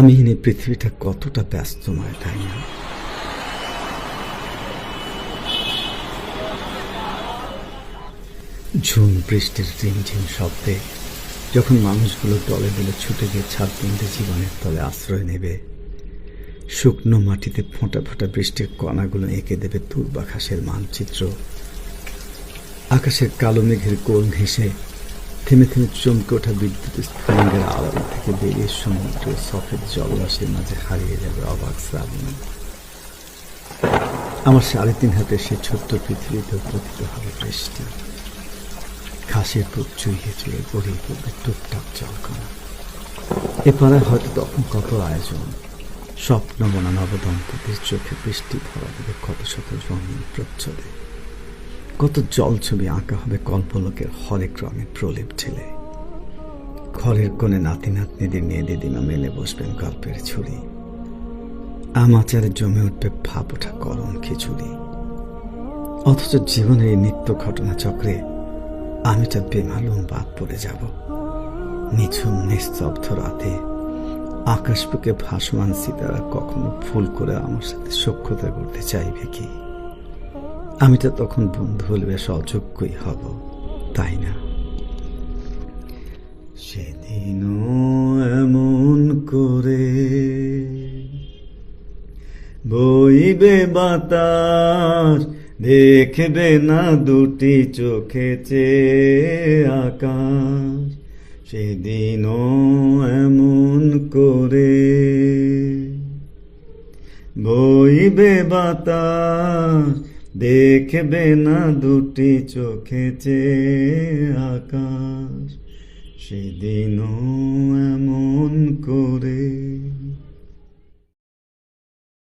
আমি এনে পৃথিবীটা কতটা ব্যস্তময় তাই না ঝুম বৃষ্টির রিমঝিম শব্দে যখন মানুষগুলো দলে দলে ছুটে গিয়ে ছাদ বন্ধে জীবনের তলে আশ্রয় নেবে, শুকনো মাটিতে ফোঁটা ফোঁটা বৃষ্টির কণাগুলো এঁকে দেবে তুর্বাঘাসের মানচিত্র। আকাশের কালো মেঘের কোল ঘেঁষে থেমে থেমে চমকে ওঠা বিদ্যুৎ স্ফুলিঙ্গের আড়াল থেকে বেরিয়ে সমুদ্র সফেদ জলরাশির মাঝে হারিয়ে যাবে অবাক শ্রাবণ। আমার সাড়ে তিন হাতে সে ছোট্ট পৃথিবীতে পতিত হবে বৃষ্টি। ঘাসের বুক চুইয়ে চুয়ে গড়িয়ে পড়বে টুকটাক জলকণা। এ পাড়ায় হয়তো তখন কত আয়োজন। স্বপ্ন বোনা নবদম্পতির চোখে বৃষ্টি ধরা দেবে কত শত রঙিন প্রচ্ছদে। কত জল ছবি আঁকা হবে কল্পলোকের হরেক রঙের প্রলেপ ঠেলে ঘরের কোণে নাতি নাতনিদের নিয়ে দিদিমা মেলে বসবেন গল্পের ছুরি। আমাচারে জমে উঠবে ভাপ ওঠা করম খিচুড়ি। অথচ জীবনের এই নিত্য ঘটনা চক্রে আমি তা বেমালুম বাদ পড়ে যাব। নিঝুম, নিস্তব্ধ রাতে আকাশ বুকে ভাসমান সিতারা কখনো ফুল করে আমার সাথে সক্ষতা করতে চাইবে কি? আমি তো তখন বন্ধু হলে বেশ অযোগ্যই হব, তাই না? সেদিনও এমন করে বইবে বাতাস, দেখবে না দুটি চোখে আকাশ। সেদিনও এমন করে বইবে বাতাস দেখবে না দুটি চোখে চেয়ে আকাশ সেদিনও এমন করে